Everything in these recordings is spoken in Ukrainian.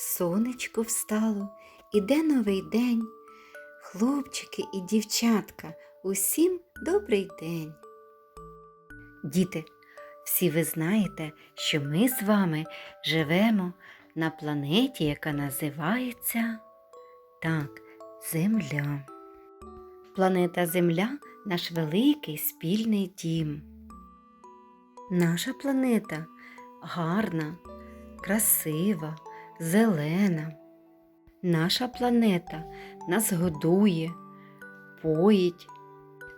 сонечко встало, іде новий день. Хлопчики і дівчатка, усім добрий день. Діти, всі ви знаєте, що ми з вами живемо на планеті, яка називається так, Земля. Планета Земля наш великий спільний дім. Наша планета гарна, красива, зелена. Наша планета нас годує, поїть.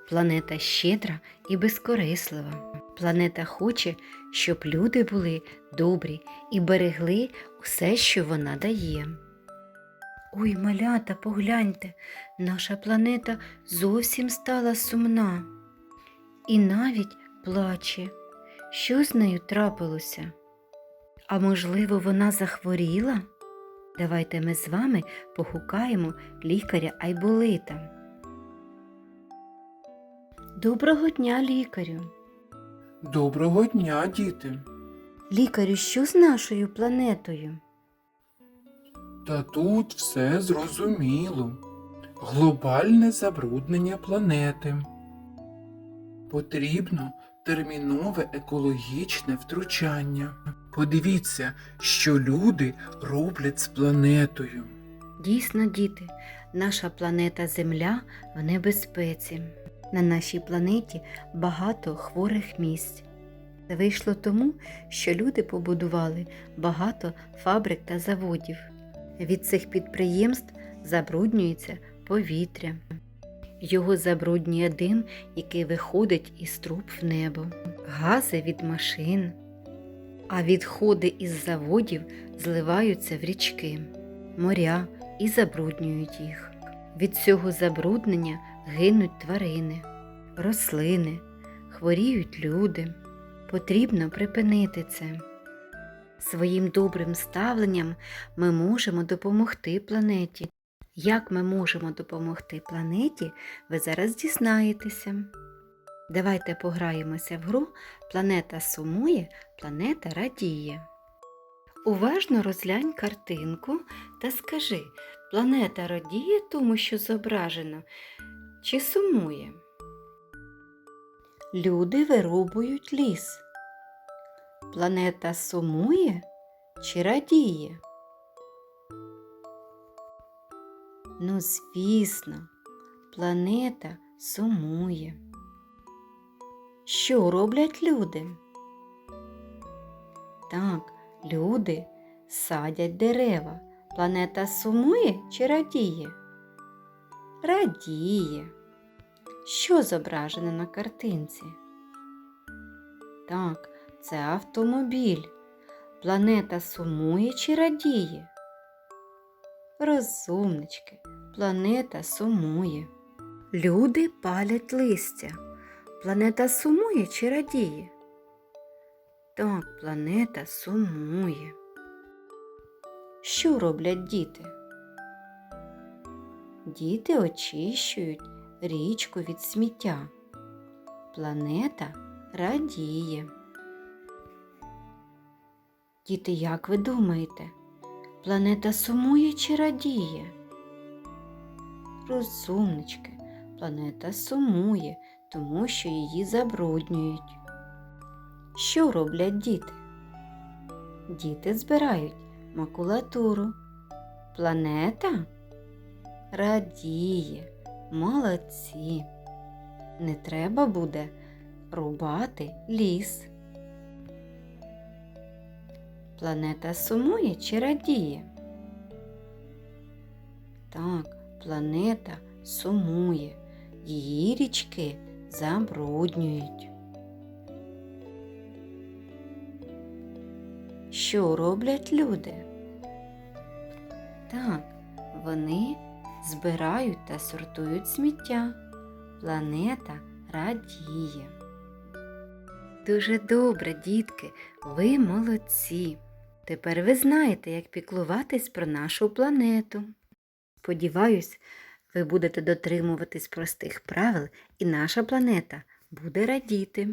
Планета щедра і безкорислива. Планета хоче, щоб люди були добрі і берегли усе, що вона дає. Ой, малята, погляньте, наша планета зовсім стала сумна і навіть плаче. Що з нею трапилося? А можливо, вона захворіла? Давайте ми з вами погукаємо лікаря Айболита. Доброго дня, лікарю. Доброго дня, діти. Лікарю, що з нашою планетою? Та тут все зрозуміло. Глобальне забруднення планети. Потрібно термінове екологічне втручання. Подивіться, що люди роблять з планетою. Дійсно, діти, наша планета Земля в небезпеці. На нашій планеті багато хворих місць. Це вийшло тому, що люди побудували багато фабрик та заводів. Від цих підприємств забруднюється повітря. Його забруднює дим, який виходить із труб в небо, гази від машин, а відходи із заводів зливаються в річки, моря і забруднюють їх. Від цього забруднення гинуть тварини, рослини, хворіють люди. Потрібно припинити це. Своїм добрим ставленням ми можемо допомогти планеті. Як ми можемо допомогти планеті, ви зараз дізнаєтеся. Давайте пограємося в гру Планета сумує, планета радіє. Уважно розглянь картинку та скажи, планета радіє тому, що зображено, чи сумує? Люди вирубують ліс. Планета сумує чи радіє? Ну, звісно, планета сумує. Що роблять люди? Так, люди садять дерева. Планета сумує чи радіє? Радіє. Що зображено на картинці? Так, це автомобіль. Планета сумує чи радіє? Розумнички, планета сумує. Люди палять листя. Планета сумує чи радіє? Так, планета сумує. Що роблять діти? Діти очищують річку від сміття. Планета радіє. Діти, як ви думаєте, планета сумує чи радіє? Розумнички, планета сумує, тому що її забруднюють. Що роблять діти? Діти збирають макулатуру. Планета радіє, молодці. Не треба буде рубати ліс. Планета сумує чи радіє? Так, планета сумує, її річки забруднюють. Що роблять люди? Так, вони збирають та сортують сміття. Планета радіє. Дуже добре, дітки, ви молодці. Тепер ви знаєте, як піклуватись про нашу планету. Сподіваюсь, ви будете дотримуватись простих правил, і наша планета буде радіти.